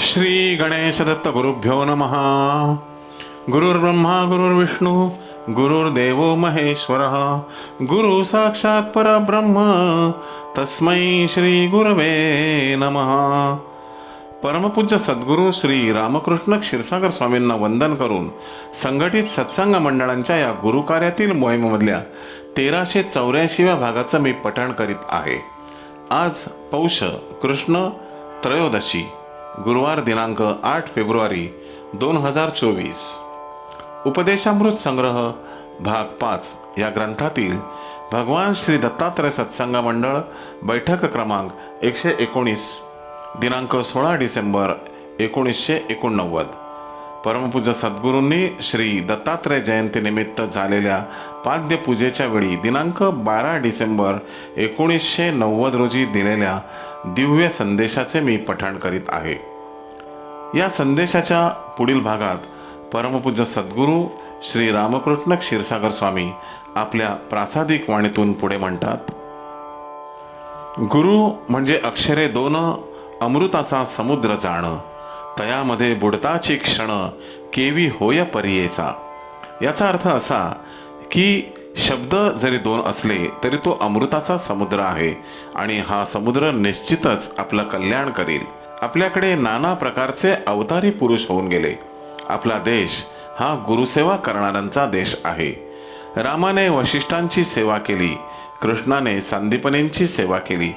श्री गणेश दत्त गुरुभ्यो नमः। गुरुर्ब्रह्मा गुरुर्विष्णू गुरुर्देवो महेश्वरः। गुरु साक्षात परब्रह्म तस्मै श्री गुरवे नमः। परमपूज्य सद्गुरू श्री रामकृष्ण क्षीरसागर स्वामींना वंदन करून संघटित सत्संग मंडळांच्या या गुरुकार्यातील मोहिमेमधल्या तेराशे चौऱ्याऐंशीव्या भागाचं मी पठण करीत आहे. आज पौष कृष्ण त्रयोदशी. गुरुवार दिनांक आठ फेब्रुवारी दोन हजार चोवीस. उपदेशामृत संग्रह भाग पाच या ग्रंथातील भगवान श्री दत्तात्रय सत्संग मंडळ बैठक क्रमांक एकशे एकोणीस दिनांक सोळा डिसेंबर एकोणीसशे एकोणनव्वद. परमपूज्य सद्गुरूंनी श्री दत्तात्रय जयंतीनिमित्त झालेल्या पाद्यपूजेच्या वेळी दिनांक बारा डिसेंबर एकोणीसशे नव्वद रोजी दिलेल्या दिव्य संदेशाचे मी पठण करीत आहे. या संदेशाच्या पुढील भागात परमपूज्य सद्गुरू श्री रामकृष्ण क्षीरसागर स्वामी आपल्या प्रासादिक वाणीतून पुढे म्हणतात गुरु म्हणजे अक्षरे दोन अमृताचा समुद्र जाणं तयामध्ये बुडताची क्षण केवी होय परियेचा. याचा अर्थ असा की शब्द जरी दोन असले तरी तो अमृताचा समुद्र आहे आणि हा समुद्र निश्चितच आपलं कल्याण करेल. आपल्याकडे नाना प्रकारचे अवतारी पुरुष होऊन गेले. आपला देश हा गुरुसेवा करणाऱ्यांचा देश आहे. रामाने वशिष्ठांची सेवा केली कृष्णाने सांदीपनींची सेवा केली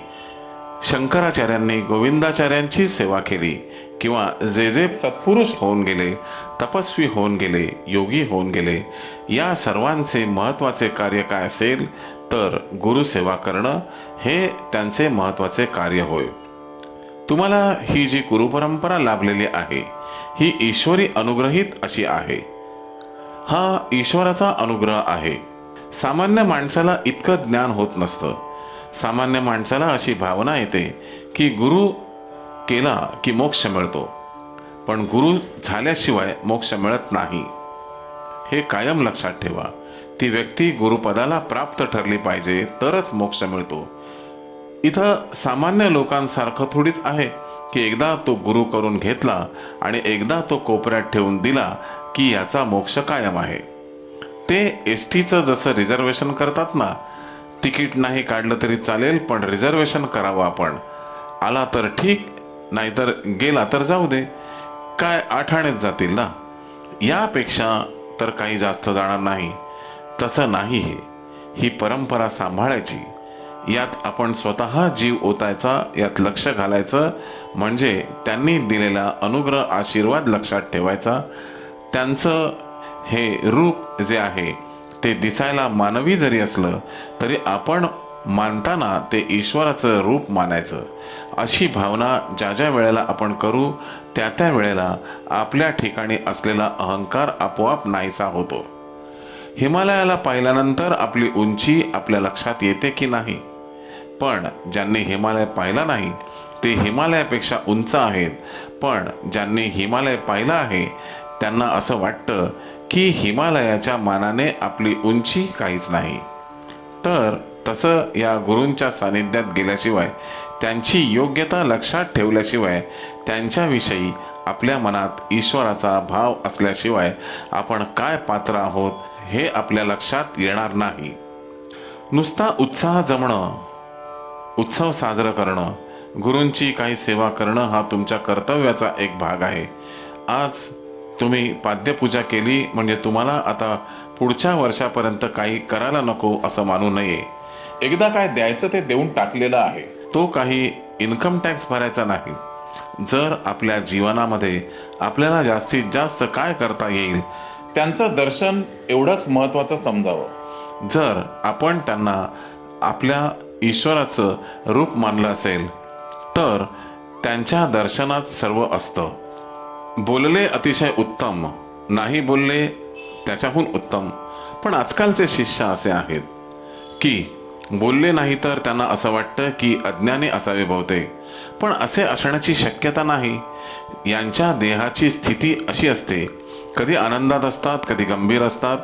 शंकराचार्यांनी गोविंदाचार्यांची सेवा केली किंवा जे जे सत्पुरुष होऊन गेले तपस्वी होऊन गेले योगी होऊन गेले या सर्वांचे महत्त्वाचे कार्य काय असेल तर गुरुसेवा करणं हे त्यांचे महत्त्वाचे कार्य होय. तुम्हाला ही जी गुरुपरंपरा लाभलेली आहे ही ईश्वरी अनुग्रहित अशी आहे. हा ईश्वराचा अनुग्रह आहे. सामान्य माणसाला इतकं ज्ञान होत नसतं. सामान्य माणसाला अशी भावना येते की गुरु केला की मोक्ष मिळतो. पण गुरु झाल्याशिवाय मोक्ष मिळत नाही. हे कायम लक्षात ठेवा. ती व्यक्ती गुरुपदाला प्राप्त ठरली पाहिजे तरच मोक्ष मिळतो. इथं सामान्य लोकांसारखं थोडीच आहे की एकदा तो गुरु करून घेतला आणि एकदा तो कोपऱ्यात ठेवून दिला की याचा मोक्ष कायम आहे. ते एस टीचं जसं रिझर्वेशन करतात ना तिकीट नाही काढलं तरी चालेल पण रिझर्वेशन करावं आपण. आला तर ठीक नाहीतर गेला तर जाऊ दे. काय आठाणेच जातील ना? यापेक्षा तर काही जास्त जाणार नाही. तसं नाही हे. ही परंपरा सांभाळायची. यात आपण स्वतः जीव ओतायचा यात लक्ष घालायचं म्हणजे त्यांनी दिलेला अनुग्रह आशीर्वाद लक्षात ठेवायचा. त्यांचं हे रूप जे आहे ते दिसायला मानवी जरी असलं तरी आपण मानताना ते ईश्वराचं रूप मानायचं. अशी भावना ज्या ज्या वेळेला आपण करू त्या त्या वेळेला आपल्या ठिकाणी असलेला अहंकार आपोआप नाहीसा होतो. हिमालयाला पाहिल्यानंतर आपली उंची आपल्या लक्षात येते की नाही? पण ज्यांनी हिमालय पाहिला नाही ते हिमालयापेक्षा उंच आहेत. पण ज्यांनी हिमालय पाहिला आहे त्यांना असं वाटतं की हिमालयाच्या मानाने आपली उंची काहीच नाही. तर तसं या गुरूंच्या सानिध्यात गेल्याशिवाय त्यांची योग्यता लक्षात ठेवल्याशिवाय त्यांच्याविषयी आपल्या मनात ईश्वराचा भाव असल्याशिवाय आपण काय पात्र आहोत हे आपल्या लक्षात येणार नाही. नुसता उत्साह जमणं उत्सव साजरं करणं गुरूंची काही सेवा करणं हा तुमच्या कर्तव्याचा एक भाग आहे. आज तुम्ही पाद्यपूजा केली म्हणजे तुम्हाला आता पुढच्या वर्षापर्यंत काही करायला नको असं मानू नये. एकदा काय द्यायचं ते देऊन टाकलेलं आहे. तो काही इन्कम टॅक्स भरायचा नाही. जर आपल्या जीवनामध्ये आपल्याला जास्तीत जास्त काय करता येईल त्यांचं दर्शन एवढंच महत्त्वाचं समजावं. जर आपण त्यांना आपल्या ईश्वराचं रूप मानलं असेल तर त्यांच्या दर्शनात सर्व असतं. बोलले अतिशय उत्तम नाही बोलले त्याच्याहून उत्तम. पण आजकालचे शिष्य असे आहेत की बोलले नाही तर त्यांना असं वाटतं की अज्ञानी असावे बहुतेक. पण असे असण्याची शक्यता नाही. यांच्या देहाची स्थिती अशी असते. कधी आनंदात असतात कधी गंभीर असतात.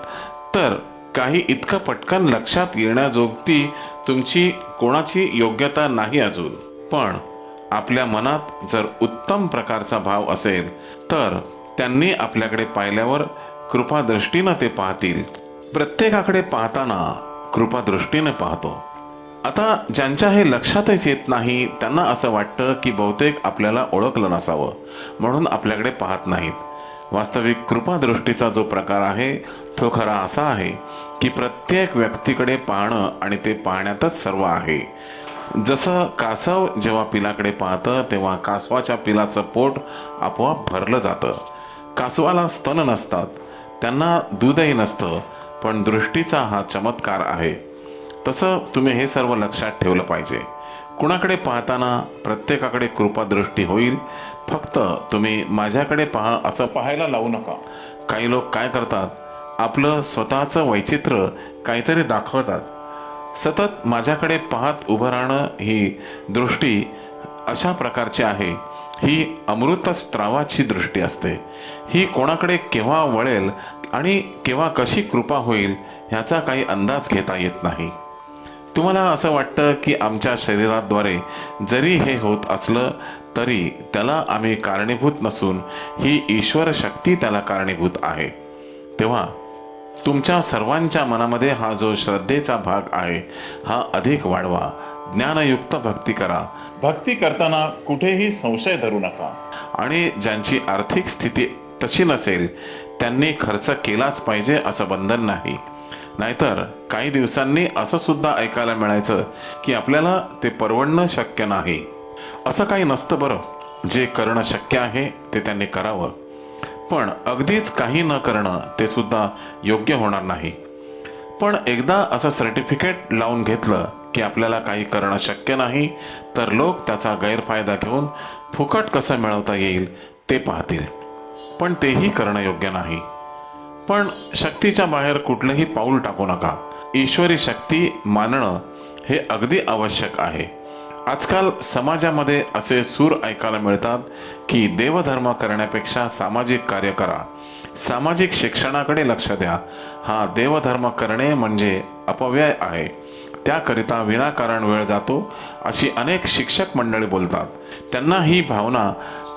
तर काही इतकं पटकन लक्षात येण्याजोगती तुमची कोणाची योग्यता नाही अजून. पण आपल्या मनात जर उत्तम प्रकारचा भाव असेल तर त्यांनी आपल्याकडे पाहिल्यावर कृपादृष्टीनं ते पाहतील. प्रत्येकाकडे पाहताना कृपादृष्टीने पाहतो. आता ज्यांच्या हे लक्षातच येत नाही त्यांना असं वाटतं की बहुतेक आपल्याला ओळखलं नसावं म्हणून आपल्याकडे पाहत नाहीत. वास्तविक कृपादृष्टीचा जो प्रकार आहे तो खरा असा आहे की प्रत्येक व्यक्तीकडे पाहणं आणि ते पाहण्यातच सर्व आहे. जसं कासव जेव्हा पिलाकडे पाहतं तेव्हा कासवाच्या पिलाचं पोट आपोआप भरलं जातं. कासवाला स्तन नसतात. त्यांना दूधही नसतं. पण दृष्टीचा हा चमत्कार आहे. तसं तुम्ही हे सर्व लक्षात ठेवलं पाहिजे. कुणाकडे पाहताना प्रत्येकाकडे कृपादृष्टी होईल. फक्त तुम्ही माझ्याकडे पहा असं पाहायला लावू नका. काही लोक काय करतात? आपलं स्वतःचं वैचित्र्य काहीतरी दाखवतात. सतत माझ्याकडे पाहत उभं राहणं ही दृष्टी अशा प्रकारची आहे. ही अमृतस्त्रावाची दृष्टी असते. ही कोणाकडे केव्हा वळेल आणि केव्हा कशी कृपा होईल ह्याचा काही अंदाज घेता येत नाही. तुम्हाला असं वाटतं की आमच्या शरीराद्वारे जरी हे होत असलं तरी त्याला आम्ही कारणीभूत नसून ही ईश्वर शक्ती त्याला कारणीभूत आहे. तेव्हा तुमच्या सर्वांच्या मनामध्ये हा जो श्रद्धेचा भाग आहे हा अधिक वाढवा. ज्ञानयुक्त भक्ती करा. भक्ती करताना कुठेही संशय धरू नका. आणि ज्यांची आर्थिक स्थिती तशी नसेल त्यांनी खर्च केलाच पाहिजे असं बंधन नाही. नाहीतर काही दिवसांनी असं सुद्धा ऐकायला मिळायचं की आपल्याला ते परवडणं शक्य नाही. असं काही नसतं बरं. जे करणं शक्य आहे ते त्यांनी करावं. पण अगदीच काही न करणं ते सुद्धा योग्य होणार नाही. पण एकदा असं सर्टिफिकेट लावून घेतलं की आपल्याला काही करणं शक्य नाही तर लोक त्याचा गैरफायदा घेऊन फुकट कसं मिळवता येईल ते पाहतील. पण तेही करणं योग्य नाही. पण शक्तीच्या बाहेर कुठलंही पाऊल टाकू नका. ईश्वरी शक्ती मानणं हे अगदी आवश्यक आहे. आजकाल समाजामध्ये असे सूर ऐकायला मिळतात की देवधर्म करण्यापेक्षा सामाजिक कार्य करा. सामाजिक शिक्षणाकडे लक्ष द्या. हा देवधर्म करणे म्हणजे अपव्यय आहे. त्याकरिता विनाकारण वेळ जातो अशी अनेक शिक्षक मंडळी बोलतात. त्यांना ही भावना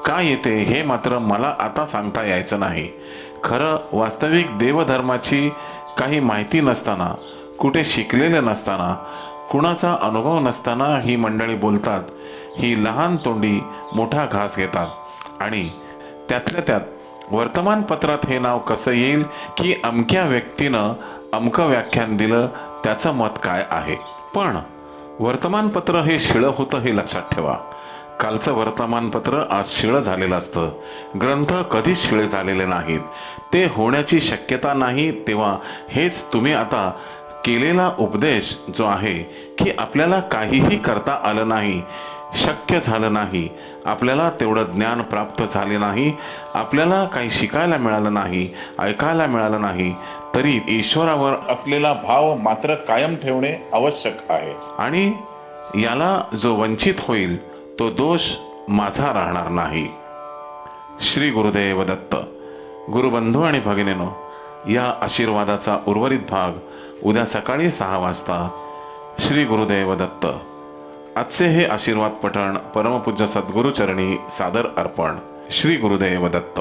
का येते हे मात्र मला आता सांगता यायचं नाही. खरं वास्तविक देवधर्माची काही माहिती नसताना कुठे शिकलेले नसताना कुणाचा अनुभव नसताना ही मंडळी बोलतात. ही लहान तोंडी मोठा घास घेतात. आणि त्यातल्या त्यात वर्तमानपत्रात हे नाव कसं येईल की अमक्या व्यक्तीनं अमकं व्याख्यान दिलं त्याचं मत काय आहे? पण वर्तमानपत्र हे शिळं होतं हे लक्षात ठेवा. कालचं वर्तमानपत्र आज शिळं झालेलं असतं. ग्रंथ कधीच शिळे झालेले नाहीत. ते होण्याची शक्यता नाही तेव्हा हेच तुम्ही आता केलेला उपदेश जो आहे की आपल्याला काहीही करता आलं नाही शक्य झालं नाही आपल्याला तेवढं ज्ञान प्राप्त झाले नाही आपल्याला काही शिकायला मिळालं नाही ऐकायला मिळालं नाही तरी ईश्वरावर असलेला भाव मात्र कायम ठेवणे आवश्यक आहे. आणि याला जो वंचित होईल तो दोष माझा राहणार नाही. श्री गुरुदेव दत्त. गुरुबंधू आणि भगिनीनो या आशीर्वादाचा उर्वरित भाग उद्या सकाळी सहा वाजता श्री गुरुदेव दत्त. आजचे हे आशीर्वाद पठण परमपूज्य सद्गुरुचरणी सादर अर्पण. श्री गुरुदेव दत्त.